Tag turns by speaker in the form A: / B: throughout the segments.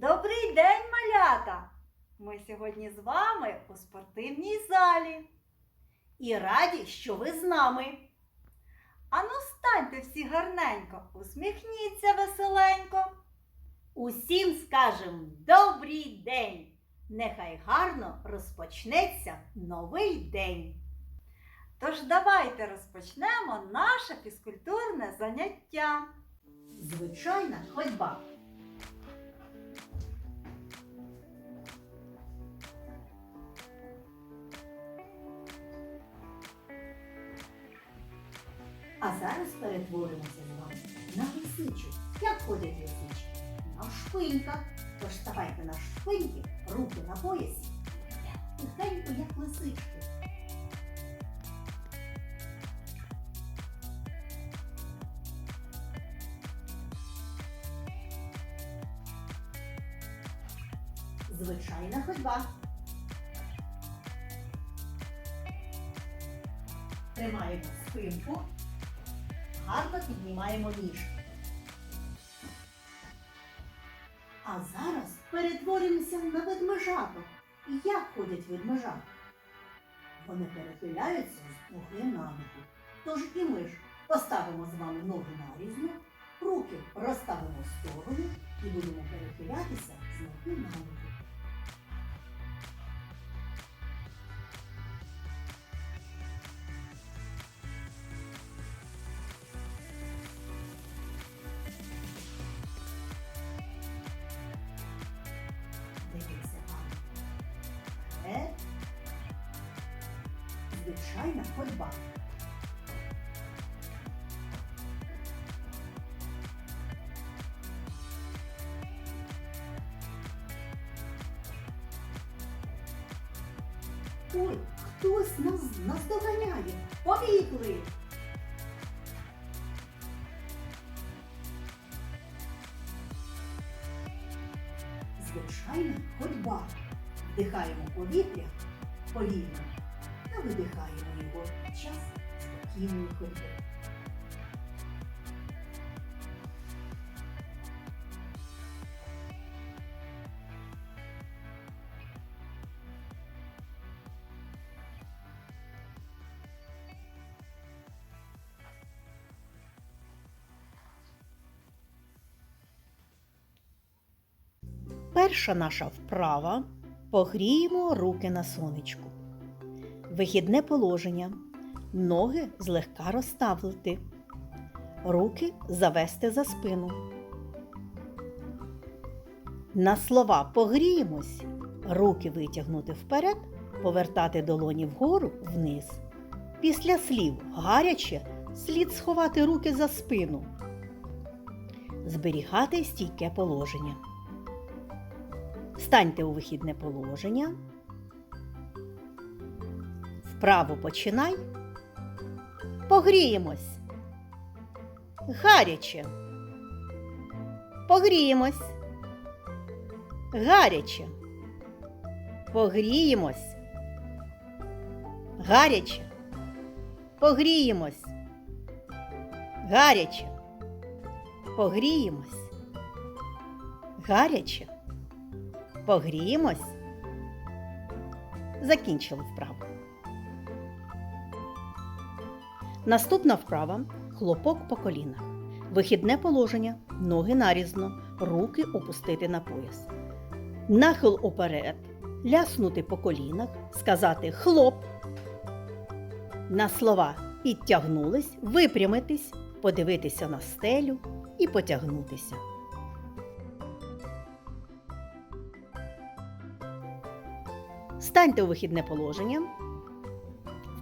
A: Добрий день, малята! Ми сьогодні з вами у спортивній залі. І раді, що ви з нами. Ану, станьте всі гарненько, усміхніться веселенько. Усім скажем добрий день! Нехай гарно розпочнеться новий день. Тож давайте розпочнемо наше фізкультурне заняття. Звичайна ходьба. А зараз перетворимося з вами на лисичу. Як ходять лисички? На шпиньках. Тож ставайте на шпиньки, руки на поясі. Тихенько, як лисички. Звичайна ходьба. Тримаємо спинку, гарно піднімаємо ніжки. А зараз перетворимося на ведмежаток. І як ходять ведмежата? Вони перехиляються з ноги на ногу. Тож і ми ж поставимо з вами ноги нарізно, руки розставимо в сторону і будемо перехилятися з ноги на ногу. Звичайна ходьба. Ой, хтось нас наздоганяє. Побігли. Звичайна ходьба. Вдихаємо повітря повільно та його під час спокійної ходьби.
B: Перша наша вправа погріємо руки на сонечку. Вихідне положення. Ноги злегка розставити. Руки завести за спину. На слова погріємось. Руки витягнути вперед, повертати долоні вгору вниз. Після слів гаряче слід сховати руки за спину. Зберігати стійке положення. Станьте у вихідне положення. Вправо починай. Погріємось. Гаряче. Погріємось. Гаряче. Погріємось. Гаряче. Погріємось. Гаряче. Погріємось. Гаряче. Погріємось. Закінчили вправу. Наступна вправа хлопок по колінах. Вихідне положення. Ноги нарізно, руки опустити на пояс. Нахил уперед, ляснути по колінах, сказати хлоп. На слова підтягнулись, випрямитись, подивитися на стелю і потягнутися. Станьте у вихідне положення.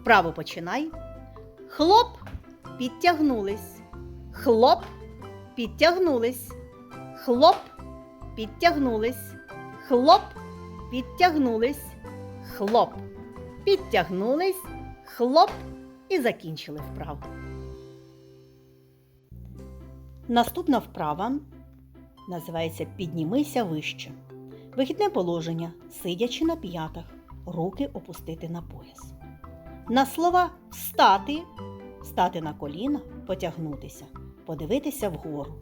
B: Вправо починай. Хлоп, підтягнулись. Хлоп, підтягнулись. Хлоп, підтягнулись. Хлоп, підтягнулись. Хлоп, підтягнулись. Хлоп і закінчили вправу. Наступна вправа називається Піднімися вище. Вихідне положення, сидячи на п'ятах, руки опустити на пояс. На слова встати, стати на коліна, потягнутися, подивитися вгору.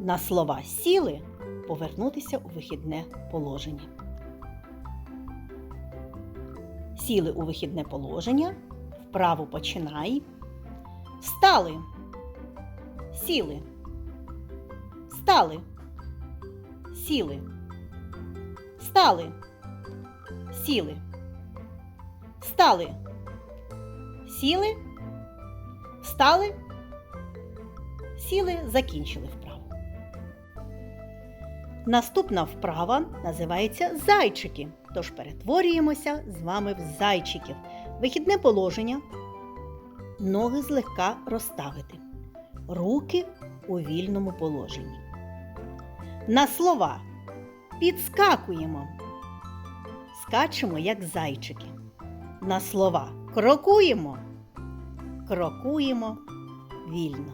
B: На слова сіли, повернутися у вихідне положення. Сіли у вихідне положення, вправо починай. Встали. Сіли. Встали. Сіли. Встали. Сіли. Встали. Сіли. Встали. Сіли, закінчили вправу. Наступна вправа називається зайчики. Тож перетворюємося з вами в зайчиків. Вихідне положення. Ноги злегка розставити. Руки у вільному положенні. На слова підскакуємо. Скачемо, як зайчики. На слова крокуємо. Крокуємо вільно.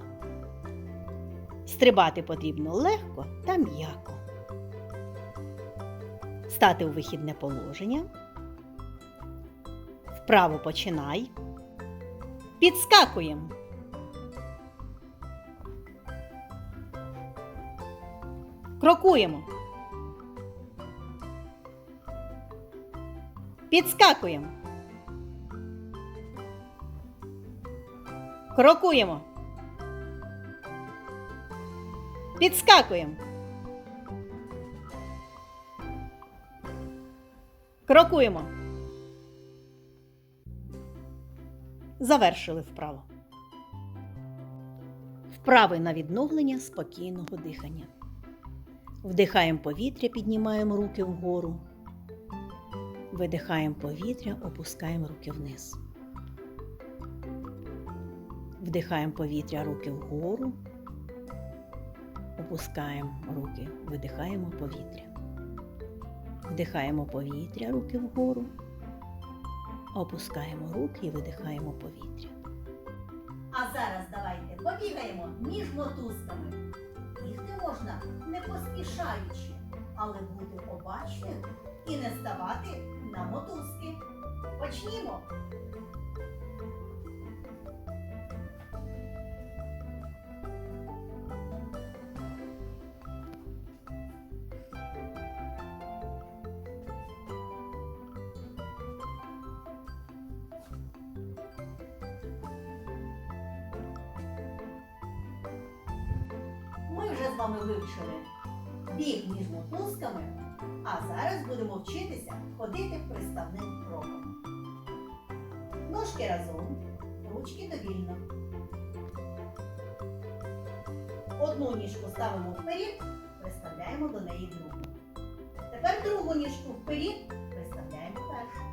B: Стрибати потрібно легко та м'яко. Стати у вихідне положення. Вправо починай. Підскакуємо. Крокуємо. Підскакуємо. Крокуємо. Підскакуємо. Крокуємо. Завершили вправо. Вправи на відновлення спокійного дихання. Вдихаємо повітря, піднімаємо руки вгору. Видихаємо повітря, опускаємо руки вниз. Вдихаємо повітря, руки вгору. Опускаємо руки, видихаємо повітря. Вдихаємо повітря, руки вгору. Опускаємо руки і видихаємо повітря.
A: А зараз давайте побігаємо між мотузками. Бігти можна не поспішаючи, але бути обачним і не ставати на мотузки. Почнімо. Вами вивчили біг між мотузками, а зараз будемо вчитися ходити приставним кроком. Ножки разом, ручки довільно. Одну ніжку ставимо вперед, приставляємо до неї другу. Тепер другу ніжку вперед, приставляємо першу.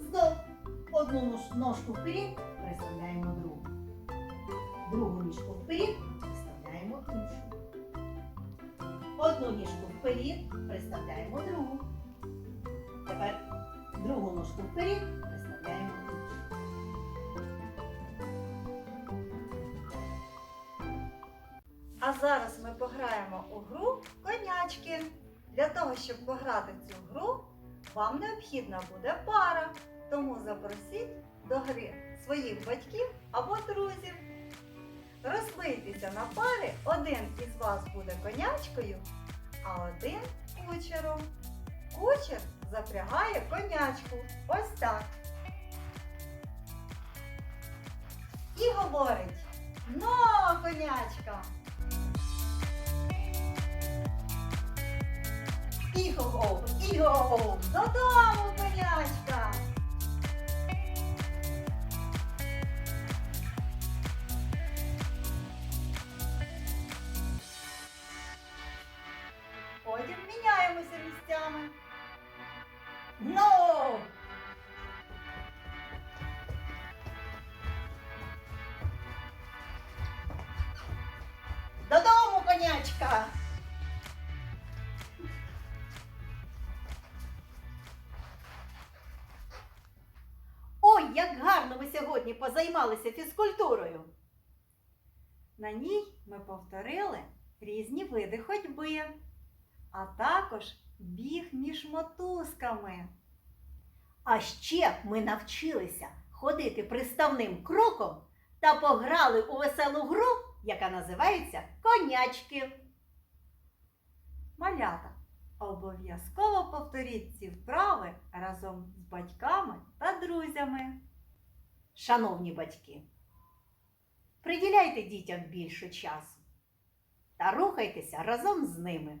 A: Знов одну ножку вперед, приставляємо другу. Другу ніжку вперед, приставляємо. Одну ніжку вперед, приставляємо другу. Тепер другу ножку вперед, приставляємо іншу.
C: А зараз ми пограємо у гру конячки. Для того, щоб пограти цю гру, вам необхідна буде пара. Тому запросіть до гри своїх батьків або друзів. Розбийтеся на пари, один із вас буде конячкою, а один кучером. Кучер запрягає конячку. Ось так. І говорить: Ну, конячка!
A: Іго, іго,
C: Додому, конячка! Місцями.
A: Ну! Додому, конячка! Ой, як гарно ви сьогодні позаймалися фізкультурою.
C: На ній ми повторили різні види ходьби, а також біг між мотузками.
A: А ще ми навчилися ходити приставним кроком та пограли у веселу гру, яка називається конячки.
C: малята, обов'язково повторіть ці вправи разом з батьками та друзями.
B: Шановні батьки, приділяйте дітям більше часу та рухайтеся разом з ними.